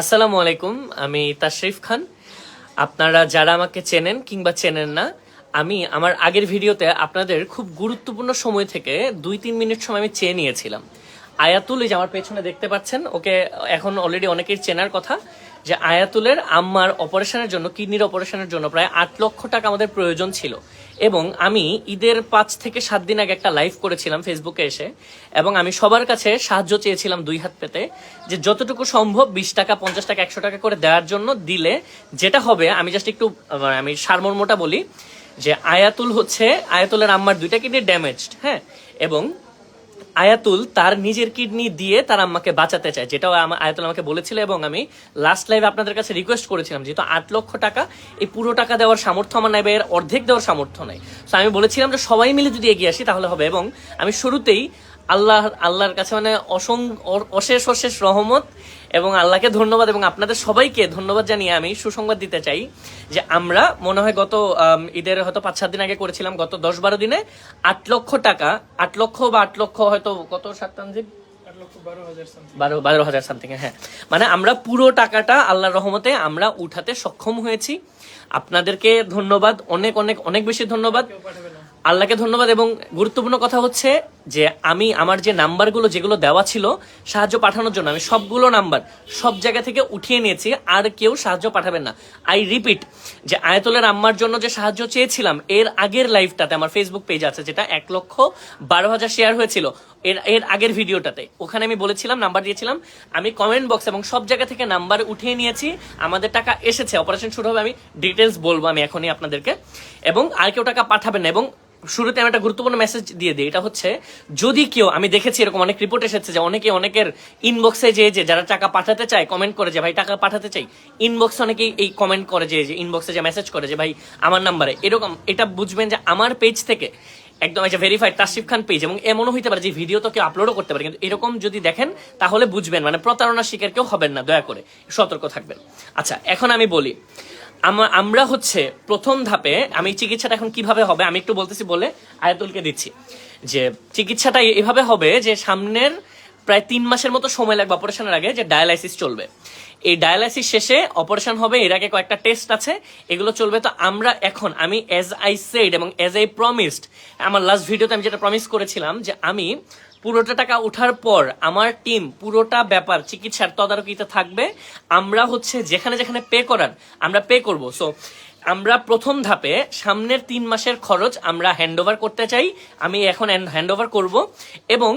আসসালামু আলাইকুম, আমি তাশরিফ খান। আপনারা যারা আমাকে চেনেন কিংবা চেনেন না, আমি আমার আগের ভিডিওতে আপনাদের খুব গুরুত্বপূর্ণ সময় থেকে দুই তিন মিনিট সময় আমি চেয়ে নিয়েছিলাম। আয়াতুল এই যে আমার পেছনে দেখতে পাচ্ছেন, ওকে এখন অলরেডি অনেকের চেনার কথা যে আয়াতুলের আম্মার অপারেশনের জন্য কিডনির অপারেশনের জন্য প্রায় আট লক্ষ টাকা আমাদের প্রয়োজন ছিল। এবং আমি ঈদের পাঁচ থেকে সাত দিন আগে একটা লাইভ করেছিলাম ফেসবুকে এসে, এবং আমি সবার কাছে সাহায্য চেয়েছিলাম দুই হাত পেতে যে যতটুকু সম্ভব বিশ টাকা, পঞ্চাশ টাকা, একশো টাকা করে দেওয়ার জন্য দিলে যেটা হবে, আমি জাস্ট একটু আমি সারমর্মটা বলি যে আয়াতুল হচ্ছে, আয়াতুলের আম্মার দুইটা কিডনি ড্যামেজড হ্যাঁ? এবং আয়াতুল তার নিজের কিডনি দিয়ে তার আম্মাকে বাঁচাতে চায়, যেটাও আয়াতুল আমাকে বলেছিল এবং আমি লাস্ট লাইভে আপনাদের কাছে রিকোয়েস্ট করেছিলাম, যেহেতু আট লক্ষ টাকা, এই পুরো টাকা দেওয়ার সামর্থ্য আমার নাই বা এর অর্ধেক দেওয়ার সামর্থ্য নাই। তো আমি বলেছিলাম যে সবাই মিলে যদি এগিয়ে আসি তাহলে হবে এবং আমি শুরুতেই আল্লাহ আল্লাহর কাছে মানে অসং অশেষ অশেষ রহমত এবং আল্লাহকে ধন্যবাদ এবং আপনাদের সবাইকে ধন্যবাদ জানিয়ে আমি সুসংবাদ দিতে চাই যে আমরা মনে হয় গত ঈদের হয়তো পাঁচ সাত দিন আগে করেছিলাম গত দশ বারো দিনে আট লক্ষ টাকা আট লক্ষ বা আট লক্ষ হয়তো কত সাতানজিব বারো বারো হাজার সামথিং হ্যাঁ। মানে আমরা পুরো টাকাটা আল্লাহর রহমতে আমরা উঠাতে সক্ষম হয়েছি। আপনাদেরকে ধন্যবাদ অনেক অনেক অনেক বেশি ধন্যবাদ। আল্লাহকে ধন্যবাদ এবং গুরুত্বপূর্ণ কথা হচ্ছে যে আমি আমার যে নাম্বারগুলো যেগুলো দেওয়া ছিল সাহায্য পাঠানোর জন্য, আমি সবগুলো নাম্বার সব জায়গা থেকে উঠিয়ে নিয়েছি, আর কেউ সাহায্য পাঠাবেন না। আই রিপিট যে আয়তলের আম্মার জন্য যে সাহায্য চেয়েছিলাম, এর আগের লাইভটাতে আমার ফেসবুক পেজ আছে, যেটা এক লক্ষ বারো হাজার শেয়ার হয়েছিল, এর এর আগের ভিডিওটাতে ওখানে আমি বলেছিলাম নাম্বার দিয়েছিলাম, আমি কমেন্ট বক্স এবং সব জায়গা থেকে নাম্বার উঠিয়ে নিয়েছি, আমাদের টাকা এসেছে অপারেশন শুরু হবে, আমি ডিটেলস বলব, আমি এখনই আপনাদেরকে। এবং আর কেউ টাকা পাঠাবেন না, এবং শুরুতে আমি একটা গুরুত্বপূর্ণ মেসেজ দিয়ে দিই। এটা হচ্ছে, যদি কেউ, আমি দেখেছি এরকম অনেক রিপোর্ট এসেছে যে অনেকে অনেকের ইনবক্সে যে যে যারা টাকা পাঠাতে চায় কমেন্ট করে যে, ভাই, টাকা পাঠাতে চাই। ইনবক্সে অনেকেই এই কমেন্ট করে যে ইনবক্সে যে মেসেজ করে যে, ভাই, আমার নাম্বারে এরকম, এটা বুঝবেন যে আমার পেজ থেকে একদম এই যে ভেরিফাইড তাসিফ খান পেজ এবং এমনও হইতে পারে যে ভিডিও তো কেউ আপলোডও করতে পারে, কিন্তু এরকম যদি দেখেন, তাহলে বুঝবেন মানে প্রতারণার শিকার কেউ হবেন না, দয়া করে। সতর্ক থাকবেন। আচ্ছা এখন আমি বলি আমরা হচ্ছে প্রথম ধাপে আমি চিকিৎসাটা এখন কীভাবে হবে, আমি একটু বলতেছি বলে আয়াতুলকে দিচ্ছি। যে চিকিৎসাটা এভাবে হবে যে সামনের প্রায় তিন মাসের মতো সময় লাগবে অপারেশনের আগে যে ডায়ালাইসিস চলবে। এই ডায়ালাইসিস শেষে অপারেশন হবে, এর আগে কয়েকটা টেস্ট আছে, এগুলো চলবে। তো আমরা এখন, আমি এজ আই সেড এবং এজ আই প্রমিসড আমার লাস্ট ভিডিওতে আমি যেটা প্রমিস করেছিলাম যে আমি পুরোটা টাকা ওঠার পর আমার টিম পুরোটা ব্যাপার চিকিৎসার তদারকিতে থাকবে। আমরা হচ্ছে যেখানে যেখানে পে করার, আমরা পে করব। সো আমরা প্রথম ধাপে সামনের তিন মাসের খরচ আমরা হ্যান্ডওভার করতে চাই। আমি এখন হ্যান্ড করব করব এবং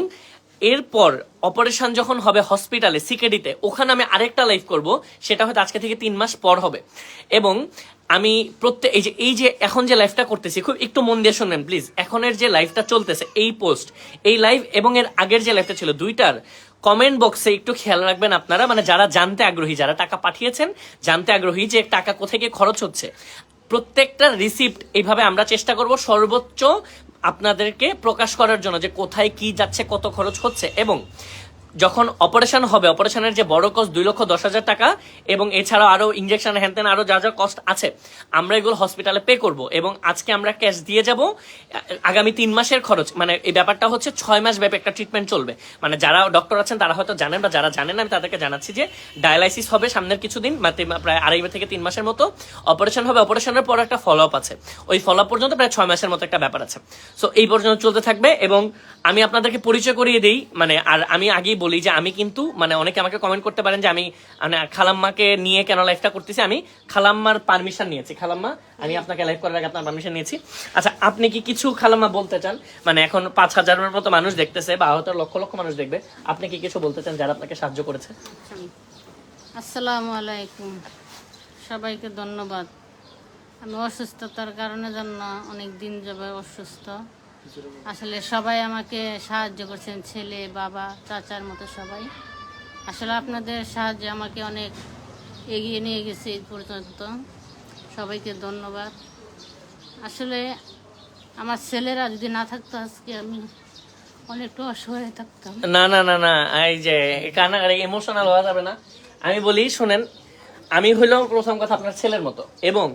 এরপর অপারেশন যখন হবে হসপিটালে, সিকেডিতে, ওখানে আমি আরেকটা লাইভ করব, সেটা হয়তো আজকে থেকে তিন মাস পর হবে। এবং আমি প্রত্যেক এই যে এই যে এখন যে লাইভটা করতেছি, খুব একটু মন দিয়ে শুনবেন, প্লিজ। এখনের যে লাইভটা চলতেছে, এই পোস্ট, এই লাইভ এবং এর আগের যে লাইভটা ছিল, দুইটার কমেন্ট বক্সে একটু খেয়াল রাখবেন আপনারা। মানে যারা জানতে আগ্রহী, যারা টাকা পাঠিয়েছেন, জানতে আগ্রহী যে টাকা কোথায় খরচ হচ্ছে। প্রত্যেকটা রিসিপ্ট এইভাবে আমরা চেষ্টা করব সর্বোচ্চ আপনাদেরকে প্রকাশ করার জন্য যে কোথায় কি যাচ্ছে কত খরচ হচ্ছে এবং যখন অপারেশন হবে, অপারেশনের যে বড় কস্ট দুই লক্ষ দশ হাজার টাকা, এবং এছাড়াও আরও ইঞ্জেকশন হ্যানতেন আরও যা যা কস্ট আছে, আমরা এগুলো হসপিটালে পে করব, এবং আজকে আমরা ক্যাশ দিয়ে যাব। আগামী তিন মাসের খরচ মানে এই ব্যাপারটা হচ্ছে ছয় মাস ব্যাপী একটা ট্রিটমেন্ট চলবে। মানে যারা ডক্টর আছেন, তারা হয়তো জানেন বা যারা জানেন, আমি তাদেরকে জানাচ্ছি যে ডায়ালাইসিস হবে সামনের কিছুদিন মানে প্রায় আড়াই থেকে তিন মাসের মতো। অপারেশন হবে অপারেশনের পর একটা ফলো আপ আছে। ওই ফলো আপ পর্যন্ত প্রায় ছয় মাসের মতো একটা ব্যাপার আছে। সো এই পর্যন্ত চলতে থাকবে, এবং আমি আপনাদেরকে পরিচয় করিয়ে দিই মানে আর আমি আগেই বলি যে আমি কিন্তু মানে অনেকে আমাকে কমেন্ট করতে পারেন যে আমি মানে খালাম্মাকে নিয়ে কেন লাইফটা করতেছি, আমি খালাম্মার পারমিশন নিয়েছি। খালাম্মা, আমি আপনাকে লাইভ করার আগে আপনার পারমিশন নিয়েছি। আচ্ছা আপনি কি কিছু খালাম্মা বলতে চান? মানে এখন পাঁচ হাজারের মতো মানুষ দেখতেছে বা হয়তো লক্ষ লক্ষ মানুষ দেখবে। আপনি কি কিছু বলতে চান যারা আপনাকে সাহায্য করেছে? আসসালামু আলাইকুম। সবাইকে ধন্যবাদ। আমি অসুস্থতার কারণে জন্য অনেক দিন যাবে অসুস্থ। আসলে সবাই আমাকে সাহায্য করছেন, ছেলে, বাবা, চাচার মতো সবাই। আসলে আপনাদের সাহায্যে আমাকে অনেক এগিয়ে নিয়ে গেছে এই পর্যন্ত। সবাইকে ধন্যবাদ। আসলে আমার ছেলেরা যদি না থাকতো আজকে আমি অনেকটা অসহায় থাকতাম। না না না না, এই যে কান্নাকাটি ইমোশনাল হওয়া যাবে না। আমি বলি, শুনেন, আমি হইলাম প্রথম কথা আপনার ছেলের মতো এবং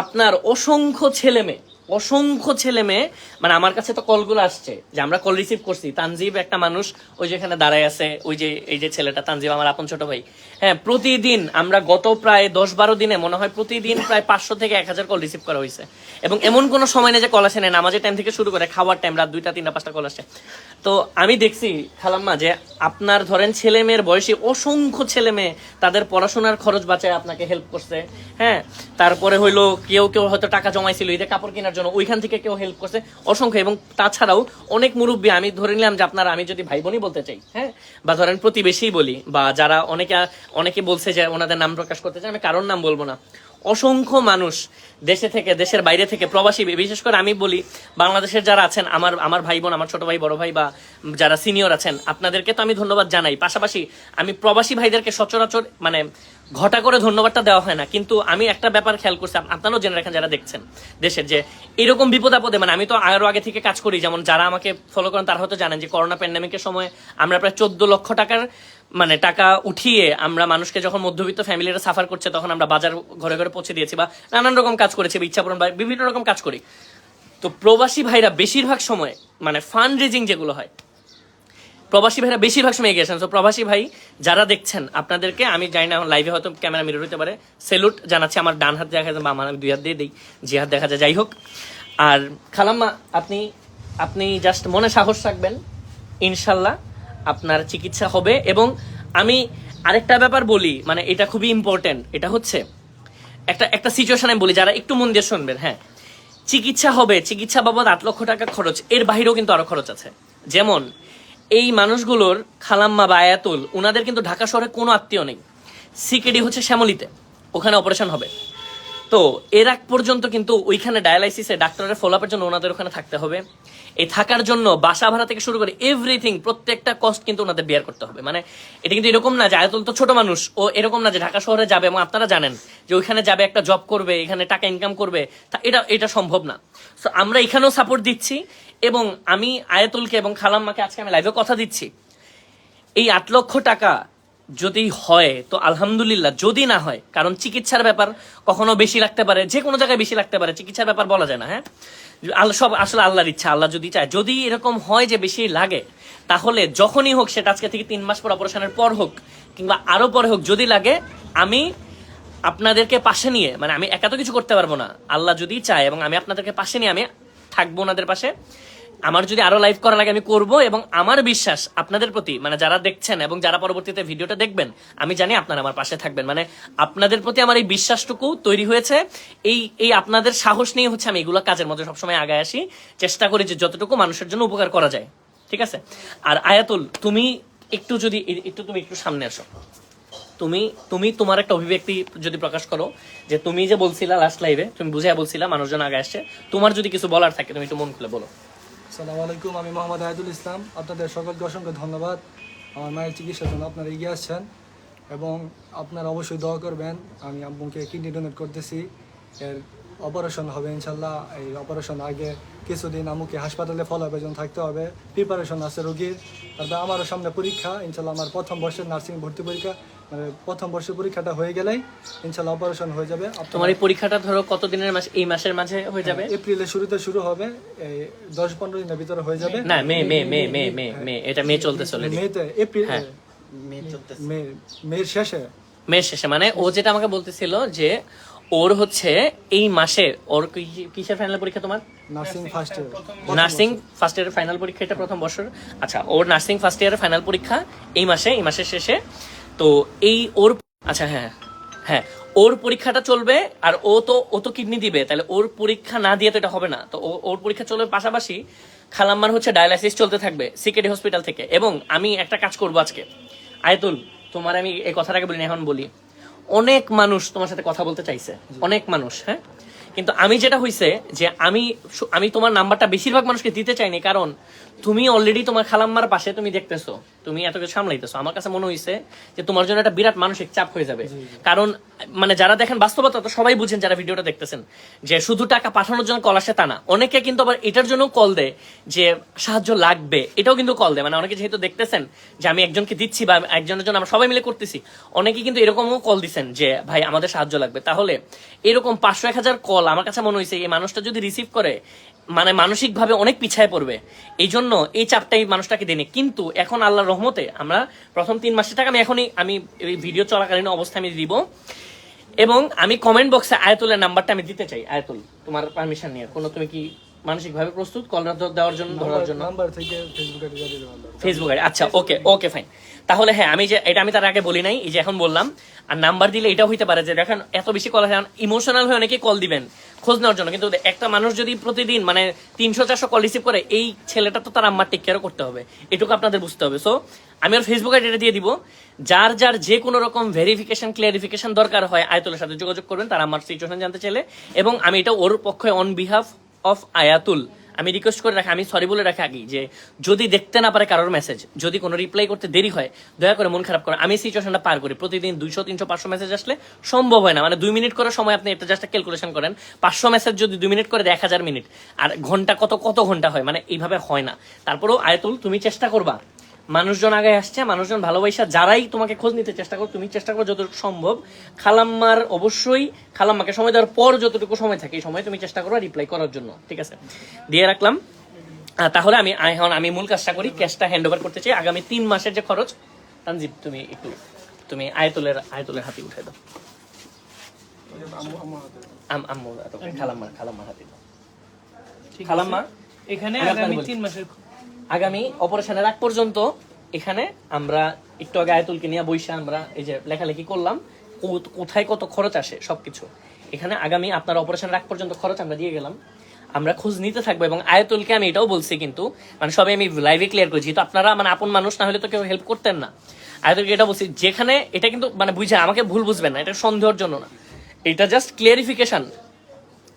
আপনার অসংখ্য ছেলে মেয়ে অসংখ্য ছেলে মেয়ে মানে আমার কাছে তো কলগুলো আসছে, যে আমরা কল রিসিভ করছি। তানজিব একটা মানুষ, ওই যেখানে দাঁড়ায় আছে, ওই যে, এই যে ছেলেটা, তানজিব আমার আপন ছোট ভাই। হ্যাঁ প্রতিদিন আমরা গত প্রায় দশ বারো দিনে, মনে হয় প্রতিদিন প্রায় পাঁচশো থেকে এক হাজার কল রিসিভ করা হয়েছে। এবং এমন কোনো সময় নেই যে কল আসে না নামাজের টাইম থেকে শুরু করে খাওয়ার টাইম রাত দুইটা, তিনটা, পাঁচটা কল আসে। তো আমি দেখছি, খালাম্মা, যে আপনার ধরেন ছেলে মেয়ের বয়সী অসংখ্য ছেলে মেয়ে তাদের পড়াশোনার খরচ বাঁচায় আপনাকে হেল্প করছে হ্যাঁ? তারপরে হইল কেউ কেউ হয়তো টাকা জমাইছিল ঈদে কাপড় কেনার জন্য, ওইখান থেকে কেউ হেল্প করছে, অসংখ্য। এবং তাছাড়াও অনেক মুরব্বী, আমি ধরে নিলাম যে আপনারা, আমি যদি ভাই বোনই বলতে চাই হ্যাঁ? বা ধরেন প্রতিবেশী বলি, বা যারা অনেকে অনেকে বলছে যে ওনাদের নাম প্রকাশ করতে চাই আমি কারোর নাম বলব না। অসংখ্য মানুষ দেশে থেকে, দেশের বাইরে থেকে প্রবাসী, বিশেষ করে আমি বলি, বাংলাদেশের যারা আছেন, আমার আমার ভাই বোন, আমার ছোট ভাই, বড় ভাই বা যারা সিনিয়র আছেন, আপনাদেরকে তো আমি ধন্যবাদ জানাই। পাশাপাশি আমি প্রবাসী ভাইদেরকে সচরাচর মানে ঘটা করে ধন্যবাদটা দেওয়া হয় না, কিন্তু আমি একটা ব্যাপার খেয়াল করছি আপনারাও জেনে রাখেন যারা দেখছেন দেশের যে এরকম বিপদ আপদে মানে আমি তো আরও আগে থেকে কাজ করি, যেমন যারা আমাকে ফলো করেন, তারা হয়তো জানেন যে করোনা প্যান্ডামিকের সময় আমরা প্রায় চোদ্দ লক্ষ টাকার মানে টাকা উঠিয়ে আমরা মানুষকে যখন মধ্যবিত্ত ফ্যামিলিরা সাফার করছে, তখন আমরা বাজার ঘরে ঘরে পৌঁছে দিয়েছি বা নানান রকম কাজ করেছি বা বিভিন্ন রকম কাজ করি। তো প্রবাসী ভাইরা বেশিরভাগ সময় মানে ফান্ড রেজিং যেগুলো হয়, প্রবাসী ভাইরা বেশিরভাগ সময় এগিয়ে আসেন। তো প্রবাসী ভাই যারা দেখছেন, আপনাদেরকে আমি জানি না লাইভে হয়তো ক্যামেরা মিরর হতে পারে। সেলুট জানাচ্ছি, আমার ডান হাত দেখা যায় বা আমার আমি দুই হাত দিয়ে দিই, যে হাত দেখা যায়, যাই হোক। আর খালাম্মা, আপনি আপনি জাস্ট মনে সাহস রাখবেন, ইনশাল্লাহ। আপনার চিকিৎসা হবে এবং আমি আরেকটা ব্যাপার বলি মানে এটা খুবই ইম্পর্টেন্ট এটা হচ্ছে একটা একটা সিচুয়েশন আমি বলি, যারা একটু মন দিয়ে শুনবেন হ্যাঁ। চিকিৎসা হবে, চিকিৎসা বাবদ আট লক্ষ টাকা খরচ, এর বাইরেও কিন্তু আরও খরচ আছে। যেমন, এই মানুষগুলোর খালাম্মা বা আয়াতুল ওনাদের কিন্তু ঢাকা শহরে কোনো আত্মীয় নেই। সিকেডি হচ্ছে শ্যামলিতে, ওখানে অপারেশন হবে। তো এর আগ পর্যন্ত কিন্তু ওইখানে ডায়ালাইসিসে ডাক্তারের ফলো আপের জন্য ওনাদের ওখানে থাকতে হবে। এই থাকার জন্য বাসা ভাড়া থেকে শুরু করে এভরিথিং প্রত্যেকটা কস্ট কিন্তু ওনাদের বিয়ার করতে হবে। মানে এটা কিন্তু এরকম না যে আয়তল তো ছোট মানুষ, ও এরকম না যে ঢাকা শহরে যাবে এবং আপনারা জানেন যে ওইখানে যাবে, একটা জব করবে, এখানে টাকা ইনকাম করবে, তা এটা এটা সম্ভব না। তো আমরা এখানেও সাপোর্ট দিচ্ছি এবং আমি আয়াতুলকে এবং খালাম্মাকে আজকে আমি লাইভে কথা দিচ্ছি। এই আট লক্ষ টাকা যদি হয়, তো আলহামদুলিল্লাহ যদি না হয়, কারণ চিকিৎসার ব্যাপার কখনো বেশি লাগতে পারে যে কোনো জায়গায় বেশি লাগতে পারে, চিকিৎসার ব্যাপার বলা যায় না হ্যাঁ? সব আসলে আল্লাহর ইচ্ছা, আল্লাহ যদি চায়। যদি এরকম হয় যে বেশি লাগে, তাহলে যখনই হোক সেটা আজকে থেকে তিন মাস পর অপারেশনের পর হোক, কিংবা আরও পরে হোক, যদি লাগে, আমি আপনাদেরকে পাশে নিয়ে মানে আমি একা তো কিছু করতে পারব না, আল্লাহ যদি চায় এবং আমি আপনাদেরকে পাশে নিয়ে আমি থাকব ওনাদের পাশে আমার যদি আরও লাইভ করা লাগে আমি করব এবং আমার বিশ্বাস আপনাদের প্রতি মানে যারা দেখছেন এবং যারা পরবর্তীতে ভিডিওটা দেখবেন, আমি জানি আপনারা আমার পাশে থাকবেন। মানে আপনাদের প্রতি আমার এই বিশ্বাসটুকু তৈরি হয়েছে। এই এই আপনাদের সাহস নিয়ে হচ্ছে আমি এগুলো কাজের মধ্যে সবসময় আগায় আসি। চেষ্টা করি যে যতটুকু মানুষের জন্য উপকার করা যায়। ঠিক আছে? আর আয়াতুল, তুমি একটু যদি একটু তুমি একটু সামনে আসো। তুমি তুমি তোমার একটা অভিব্যক্তি যদি প্রকাশ করো, যে তুমি যে বলছিলা লাস্ট লাইভে তুমি বুঝে বলছিলা মানুষজন আগে আসছে। তোমার যদি কিছু বলার থাকে, তুমি একটু মন খুলে বলো। আসসালামু আলাইকুম, আমি মোহাম্মদ আয়াতুল ইসলাম। আপনাদের সকলকে অসংখ্য ধন্যবাদ। আমার মায়ের চিকিৎসার জন্য আপনারা এগিয়ে আসছেন এবং আপনারা অবশ্যই দোয়া করবেন। আমি আব্বুকে কিডনি ডোনেট করতেছি। এর অপারেশন হবে ইনশাল্লাহ। এই অপারেশন আগে কিছুদিন আমুকে হাসপাতালে ফলো জন্য থাকতে হবে। প্রিপারেশন আছে রোগীর। তারপরে আমারও সামনে পরীক্ষা। ইনশাল্লাহ আমার প্রথম বর্ষের নার্সিং ভর্তি পরীক্ষা। মানে প্রথম বর্ষের পরীক্ষাটা হয়ে গেলেই ইনশাল্লাহ অপারেশন হয়ে যাবে। তোমার এই পরীক্ষাটা ধরো কত দিনের মাস এই মাসের মাঝে হয়ে যাবে? এপ্রিলের শুরুতে শুরু হবে এই দশ পনেরো দিনের ভিতরে হয়ে যাবে। না মে মে মে মে মে মে এটা মে চলতে চলে মেতে এপ্রিল হ্যাঁ। মে মের শেষে। মে শেষে মানে ও যেটা আমাকে বলতেছিল যে ওর হচ্ছে এই মাসে ওর কিসের ফাইনাল পরীক্ষা তোমার? Nursing first year nursing first ইয়ারের ফাইনাল পরীক্ষা এটা প্রথম বছর আচ্ছা ওর নার্সিং ফার্স্ট ইয়ারের ফাইনাল পরীক্ষা এই মাসে এই মাসের শেষে। তো এই ওর আচ্ছা হ্যাঁ হ্যাঁ ওর পরীক্ষাটা চলবে আর ও তো ও তো কিডনি দিবে তাহলে ওর পরীক্ষা না দিয়ে তো এটা হবে না। তো ওর পরীক্ষা চলবে পাশাপাশি খালাম্মার হচ্ছে ডায়ালাইসিস চলতে থাকবে সিকেডি হসপিটাল থেকে। এবং আমি একটা কাজ করব আজকে। আয়তুল তোমার আমি এই কথাটাকে বলি না, এখন বলি। অনেক মানুষ তোমার সাথে কথা বলতে চাইছে। অনেক মানুষ হ্যাঁ? কিন্তু আমি যেটা হইছে যে আমি আমি তোমার নাম্বারটা বেশিরভাগ মানুষকে দিতে চাইনি কারণ তুমি অলরেডি তোমার খালাম্মার পাশে তুমি দেখতেছো তুমি এত কিছু সামলাইতেছো। আমার কাছে মনে হয়েছে যে তোমার জন্য একটা বিরাট মানসিক চাপ হয়ে যাবে। কারণ মানে যারা দেখেন বাস্তবতা তো সবাই বুঝেন যারা ভিডিওটা দেখতেছেন যে শুধু টাকা পাঠানোর জন্য কল আসে তা না। অনেকে কিন্তু আবার এটার জন্য কল দেয় যে সাহায্য লাগবে এটাও কিন্তু কল দেয়। মানে অনেকে যেহেতু দেখতেছেন যে আমি একজনকে দিচ্ছি বা একজনের জন্য আমরা সবাই মিলে করতেছি অনেকে কিন্তু এরকমও কল দিচ্ছেন যে ভাই আমাদের সাহায্য লাগবে। তাহলে এরকম পাঁচশো এক হাজার কল আমার কাছে মনে হয়েছে এই মানুষটা যদি রিসিভ করে মানে মানসিকভাবে অনেক পিছায় পড়বে। এই জন্য এই চাপটাই মানুষটাকে দেনি কিন্তু এখন আল্লাহর রহমতে আমরা প্রথম তিন মাসের টাকা আমি এখনই আমি ভিডিও চলাকালীন অবস্থায় আমি দিব। এবং আমি কমেন্ট বক্সে আয়াতুলের নাম্বারটা আমি দিতে চাই। আয়াতুল তোমার পারমিশন নিয়ে। কোনো তুমি কি মানসিকভাবে প্রস্তুত? কল দেওয়ার জন্য ধরার জন্য? ফেসবুকে ফেসবুক আচ্ছা ওকে ওকে ফাইন তাহলে হ্যাঁ আমি যে, এটা আমি তার আগে বলি নাই, এই যে এখন বললাম, আর নাম্বার দিলে এটাও হইতে পারে যে দেখেন, এত বেশি কল হয় ইমোশনাল হয়ে অনেকে কল দিবেন, খোঁজ নেওয়ার জন্য, কিন্তু একটা মানুষ যদি প্রতিদিন মানে তিনশো, চারশো কল রিসিভ করে, এই ছেলেটা তো তার আম্মার টেক কেয়ারও করতে হবে, এটুকু আপনাদের বুঝতে হবে। সো আমি ওর ফেসবুক আইডিটা দিয়ে দিব, যার যার যে কোনো রকম ভেরিফিকেশন ক্লিয়ারিফিকেশন দরকার হয়, আয়তুলের সাথে যোগাযোগ করবেন, তার আমার সিচুয়েশন জানতে চাইলে, এবং আমি এটা ওর পক্ষে অন বিহাফ অফ আয়াতুল। আমি রিকোয়েস্ট করে রাখি, আমি সরি বলে রাখি আগে যে যদি দেখতে না পারে কারোর মেসেজ যদি কোনো রিপ্লাই করতে দেরি হয়, দয়া করে মন খারাপ করে। আমি সিচুয়েশনটা পার করি। প্রতিদিন দুইশো, তিনশো, পাঁচশো মেসেজ আসলে সম্ভব হয় না। মানে দুই মিনিট করার সময় আপনি এটা জাস্ট ক্যালকুলেশন করেন। পাঁচশো মেসেজ যদি দুই মিনিট করে, এক হাজার মিনিট আর ঘণ্টা কত কত ঘণ্টা হয়? মানে এইভাবে হয় না। তারপরেও আয়তুল, তুমি চেষ্টা করবা। মানুষজন আগে আসছে মানুষজন ভালোবাসা যারাই তোমাকে খোঁজ নিতে চেষ্টা করো তুমি চেষ্টা করো যতটুকু সম্ভব। খালাম্মার অবশ্যই খালাম্মাকে সময় দেওয়ার পর যতটুকু সময় থাকে এই সময় তুমি চেষ্টা করো রিপ্লাই করার জন্য ঠিক আছে? দিয়ে রাখলাম। তাহলে আমি এখন আমি মূল কাজটা করি ক্যাশটা হ্যান্ড ওভার করতে চাই। আগামী তিন মাসের যে খরচ তানজিব তুমি একটু তুমি আয়তলের আয়তলের হাতে উঠে দাও। খালাম্মার খালাম্মার হাতে দাও। খালাম্মা এখানে আগামী তিন মাসের আগামী অপারেশনের আগ পর্যন্ত এখানে আমরা একটু আগে আয়তুলকে নিয়ে বইসা আমরা এই যে লেখালেখি করলাম কোথায় কত খরচ আসে সবকিছু। এখানে আগামী আপনার অপারেশনের আগ পর্যন্ত খরচ আমরা দিয়ে গেলাম। আমরা খোঁজ নিতে থাকব এবং আয়তুলকে আমি এটাও বলছি কিন্তু মানে সবাই আমি লাইভে ক্লিয়ার করছি। তো আপনারা মানে আপন মানুষ, না হলে তো কেউ হেল্প করতেন না। আয়তুলকে এটা বলছি, যেখানে এটা কিন্তু মানে বুঝে, আমাকে ভুল বুঝবেন না, এটা সন্দেহের জন্য না। এটা জাস্ট ক্লিয়ারিফিকেশন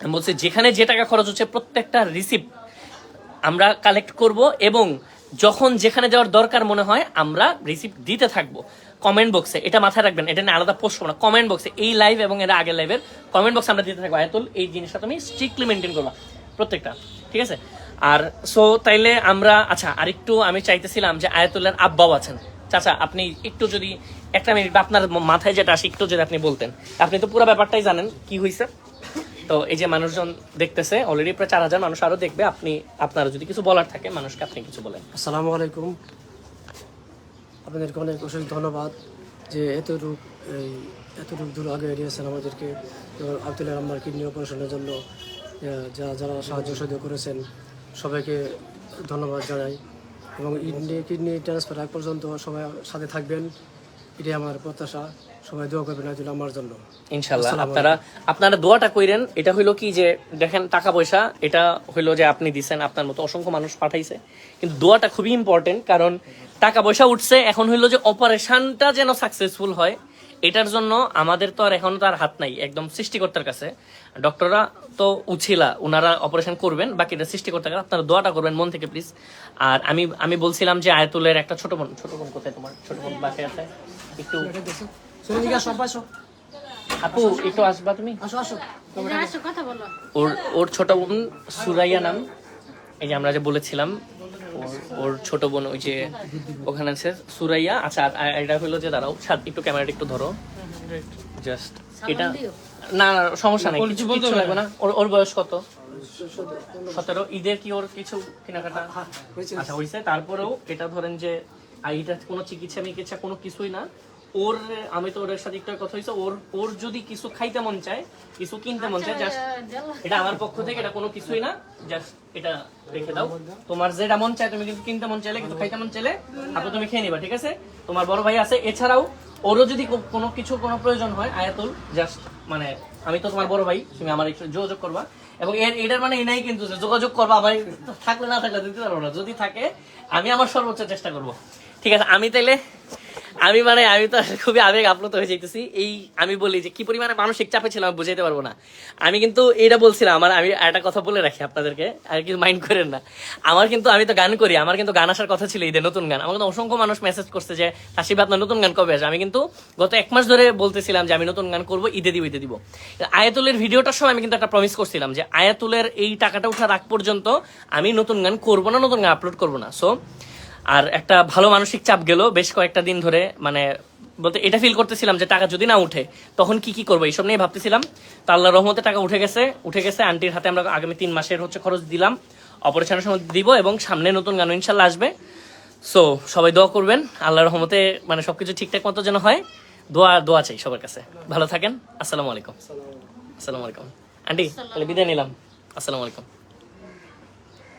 আমি বলছি, যেখানে যে টাকা খরচ হচ্ছে, প্রত্যেকটা রিসিপ্ট আমরা কালেক্ট করব এবং যখন যেখানে যাওয়ার দরকার মনে হয়, আমরা রিসিপ্ট দিতে থাকব। কমেন্ট বক্সে এটা মাথায় রাখবেন, এটা নিয়ে আলাদা পোস্ট করব না। কমেন্ট বক্সে এই লাইভ এবং এর আগের লাইভের কমেন্ট বক্সে আমরা দিতে থাকব। আয়াতুল এই জিনিসটা তুমি স্ট্রিক্টলি মেনটেন করবা, প্রত্যেকটা, ঠিক আছে? আর সো তাইলে আমরা আচ্ছা আরেকটু আমি চাইতেছিলাম যে আয়াতুল্লার আব্বাও আছেন। চাচা, আপনি একটু যদি, একটা মিনিট আপনার মাথায় যেটা আসে, একটু যদি আপনি বলতেন। আপনি তো পুরো ব্যাপারটাই জানেন কি হয়েছে তো এই যে মানুষজন দেখতেছে অলরেডি প্রায় চার হাজার মানুষ আরও দেখবে আপনি আপনার যদি কিছু বলার থাকে মানুষকে আপনি কিছু বলেন। আসসালামু আলাইকুম। আপনাদেরকে অনেক অশেষ ধন্যবাদ যে এতটুক এই এতটুক দূর আগে এড়িয়েছেন আমাদেরকে এবং আব্দুল্লাহ আম্মার কিডনি অপারেশনের জন্য আহ, যা যারা সাহায্য সহযোগ করেছেন সবাইকে ধন্যবাদ জানাই। এবং কিডনি কিডনি ট্রান্সফার আগ পর্যন্ত সবাই সাথে থাকবেন এটাই আমার প্রত্যাশা। সবাই দোয়া করবেন আব্দুল্লাহ আম্মার জন্য। ইনশাল্লাহ আপনারা আপনারা দোয়াটা কইরেন এটা হইল কি যে দেখেন টাকা পয়সা এটা হইল যে আপনি দিছেন আপনার মতো অসংখ্য মানুষ পাঠাইছে। কিন্তু দোয়াটা খুবই ইম্পর্টেন্ট কারণ টাকা পয়সা উঠছে এখন হইল যে অপারেশনটা যেন সাকসেসফুল হয় এটার জন্য আমাদের তো আর এখন তো আর হাত নাই একদম সৃষ্টিকর্তার কাছে। ডক্টররা তো উছিলা ওনারা অপারেশন করবেন বাকিটা সৃষ্টিকর্তার কাছে আপনারা দোয়াটা করবেন মন থেকে প্লিজ আর আমি আমি বলছিলাম যে আয়তুলের একটা ছোট বোন ছোট বোন কোথায় তোমার? ছোট বোন বাসায় আছে? একটু আপু একটু আসবা তুমি? যে আসো। ওর ওর ছোট বোন সুরাইয়া নাম। এই যে আমরা যে বলেছিলাম ওর ওর ছোট বোন ওই যে ওখানে আছে সুরাইয়া। আচ্ছা এটা হলো যে দাঁড়াও একটু ক্যামেরাটা একটু ধরো। জাস্ট এটা না না সমস্যা নেই কিছু কিছু লাগবে না। ওর ওর বয়স কত? সতেরো। ঈদের কি ওর কিছু কেনাকাটা? আচ্ছা হয়েছে। তারপরেও এটা ধরেন যে আর এটা কোনো চিকিৎসা মিকিৎসা কোনো কিছুই না। ওর আমি তো ওর সাথে একটু কথা হয়েছে ওর ওর যদি কিছু খাইতে মন চায় কিছু কিনতে মন চায় জাস্ট এটা আমার পক্ষ থেকে এটা কোনো কিছুই না জাস্ট এটা রেখে দাও। তোমার যেটা মন চায় তুমি কিছু কিনতে মন চাইলে কিছু খাইতে মন চাইলে আপনি তুমি খেয়ে নিবা ঠিক আছে? তোমার বড় ভাই আছে এছাড়াও ওরও যদি কোনো কিছু কোনো প্রয়োজন হয় আয়াতুল জাস্ট মানে আমি তো তোমার বড় ভাই তুমি আমার একটু যোগাযোগ করবা। এবং এর এটার মানে এই নাই কিন্তু যোগাযোগ করবা ভাই থাকলে না থাকলে দিতে পারব না। যদি থাকে আমি আমার সর্বোচ্চ চেষ্টা করব। ঠিক আছে, আমি তাইলে, আমি মানে আমি তো খুবই আবেগ আপ্লুত হয়ে যেতেছি এই আমি বলি যে, কি পরিমাণে মানসিক চাপে ছিলাম আমি বুঝাইতে পারব না। আমি কিন্তু এটা বলছিলাম, আমার, আমি একটা কথা বলে রাখি আপনাদেরকে, আর কিছু মাইন্ড করেন না। আমার কিন্তু, আমি তো গান করি, আমার কিন্তু গান আসার কথা ছিল ঈদে নতুন গান। আমার কিন্তু অসংখ্য মানুষ মেসেজ করছে যে তাসিব আপনার নতুন গান কবে আসবে? আমি কিন্তু গত এক মাস ধরে বলতেছিলাম যে, আমি নতুন গান করব, ঈদে দিব ঈদে দিব। আয়াতুলের ভিডিওটার সময় আমি কিন্তু একটা প্রমিস করছিলাম যে, আয়াতুলের এই টাকাটা ওঠার আগ পর্যন্ত আমি নতুন গান করব না, নতুন গান আপলোড করব না। সো আর একটা ভালো মানসিক চাপ গেল বেশ কয়েকটা দিন ধরে মানে বলতে এটা ফিল করতেছিলাম যে টাকা যদি না উঠে, তখন কি কি করব এইসব নিয়ে ভাবতেছিলাম। তো আল্লাহ রহমতে টাকা উঠে গেছে উঠে গেছে, আন্টির হাতে আমরা আগামী তিন মাসের হচ্ছে খরচ দিলাম। অপারেশনের সময় দিব এবং সামনে নতুন গান ইনশাল্লাহ আসবে। সো সবাই দোয়া করবেন আল্লাহ রহমতে মানে সবকিছু ঠিকঠাক মতো যেন হয়। দোয়া দোয়া চাই সবার কাছে। ভালো থাকেন, আসসালামু আলাইকুম। আসসালামু আলাইকুম। আন্টি, তাহলে বিদায় নিলাম। আসসালামু আলাইকুম।